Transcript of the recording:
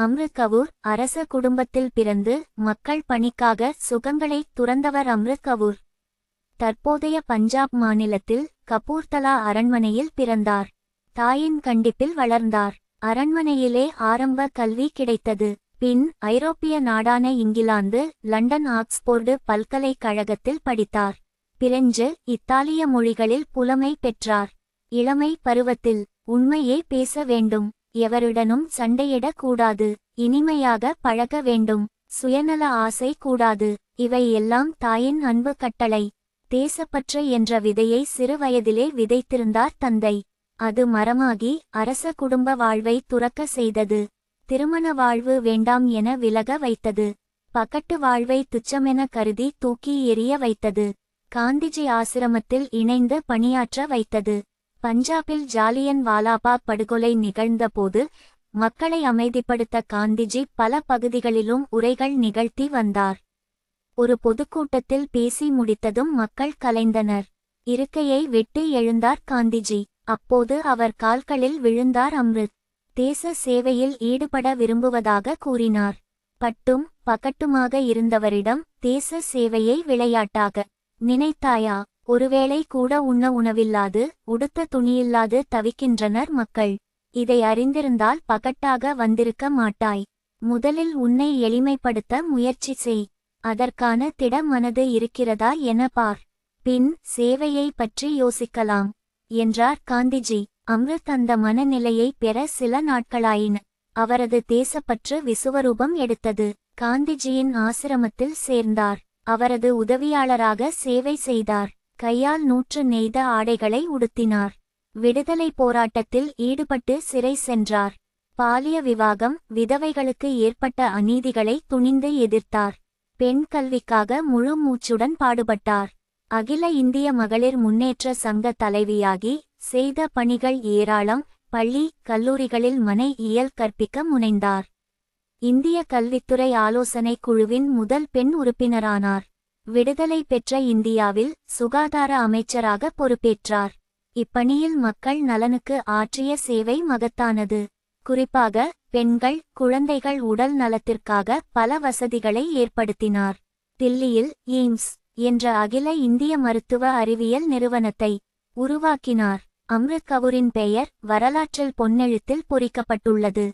அம்ருத் கவுர் அரச குடும்பத்தில் பிறந்து மக்கள் பணிக்காக சுகங்களை துறந்தவர் அம்ருத் கவுர் தற்போதைய பஞ்சாப் மாநிலத்தில் கபூர்தலா அரண்மனையில் பிறந்தார். தாயின் கண்டிப்பில் வளர்ந்தார். அரண்மனையிலே ஆரம்ப கல்வி கிடைத்தது. பின் ஐரோப்பிய நாடான இங்கிலாந்து லண்டன் ஆக்ஸ்போர்டு பல்கலைக்கழகத்தில் படித்தார். பிரெஞ்சு இத்தாலிய மொழிகளில் புலமை பெற்றார். இளமை பருவத்தில் உண்மையே பேச வேண்டும். எவருடனும் சண்டையிடக் கூடாது இனிமையாக பழக வேண்டும். சுயநல ஆசை கூடாது. இவை எல்லாம் தாயின் அன்பு கட்டளை. தேசப்பற்று என்ற விதையை சிறுவயதிலே விதைத்திருந்தார் தந்தை. அது மரமாகி அரச குடும்ப வாழ்வை துறக்க செய்தது. திருமண வாழ்வு வேண்டாம் என விலக வைத்தது. பகட்டு வாழ்வை துச்சமென கருதி தூக்கி எறிய வைத்தது. காந்திஜி ஆசிரமத்தில் இணைந்து பணியாற்ற வைத்தது. பஞ்சாபில் ஜாலியன் வாலாபாக் படுகொலை நிகழ்ந்தபோது மக்களை அமைதிப்படுத்த காந்திஜி பல பகுதிகளிலும் உரைகள் நிகழ்த்தி வந்தார். ஒரு பொதுக்கூட்டத்தில் பேசி முடித்ததும் மக்கள் கலைந்தனர். இருக்கையை விட்டு எழுந்தார் காந்திஜி. அப்போது அவர் கால்களில் விழுந்தார் அம்ருத். தேச சேவையில் ஈடுபட விரும்புவதாக கூறினார். பட்டும் பகட்டுமாக இருந்தவரிடம் தேச சேவையை விளையாட்டாக நினைத்தாயா? ஒருவேளை கூட உண்ண உணவில்லாது உடுத்த துணியில்லாது தவிக்கின்றனர் மக்கள். இதை அறிந்திருந்தால் பகட்டாக வந்திருக்க மாட்டாய். முதலில் உன்னை எளிமைப்படுத்த முயற்சி செய். அதற்கான திட மனது இருக்கிறதா என பார். பின் சேவையை பற்றி யோசிக்கலாம். என்றார் காந்திஜி. அம்ருத் அந்த மனநிலையை பெற சில நாட்களாயின. அவரது தேசப்பற்று விசுவரூபம் எடுத்தது. காந்திஜியின் ஆசிரமத்தில் சேர்ந்தார். அவரது உதவியாளராக சேவை செய்தார். கையால் நூற்று நெய்த ஆடைகளை உடுத்தினார். விடுதலை போராட்டத்தில் ஈடுபட்டு சிறை சென்றார். பாலிய விவாகம் விதவைகளுக்கு ஏற்பட்ட அநீதிகளை துணிந்து எதிர்த்தார். பெண் கல்விக்காக முழு மூச்சுடன் பாடுபட்டார். அகில இந்திய மகளிர் முன்னேற்ற சங்க தலைவியாகி செய்த பணிகள் ஏராளம் பள்ளி கல்லூரிகளில் மனை இயல் கற்பிக்க முனைந்தார். இந்திய கல்வித்துறை ஆலோசனைக் குழுவின் முதல் பெண் உறுப்பினரானார். விடுதலை பெற்ற இந்தியாவில் சுகாதார அமைச்சராக பொறுப்பேற்றார். இப்பணியில் மக்கள் நலனுக்கு ஆற்றிய சேவை மகத்தானது. குறிப்பாக பெண்கள் குழந்தைகள் உடல் நலத்திற்காக பல வசதிகளை ஏற்படுத்தினார். தில்லியில் எய்ம்ஸ் என்ற அகில இந்திய மருத்துவ அறிவியல் நிறுவனத்தை உருவாக்கினார். அம்ருத் கவுரின் பெயர் வரலாற்றில் பொன்னெழுத்தில் பொறிக்கப்பட்டுள்ளது.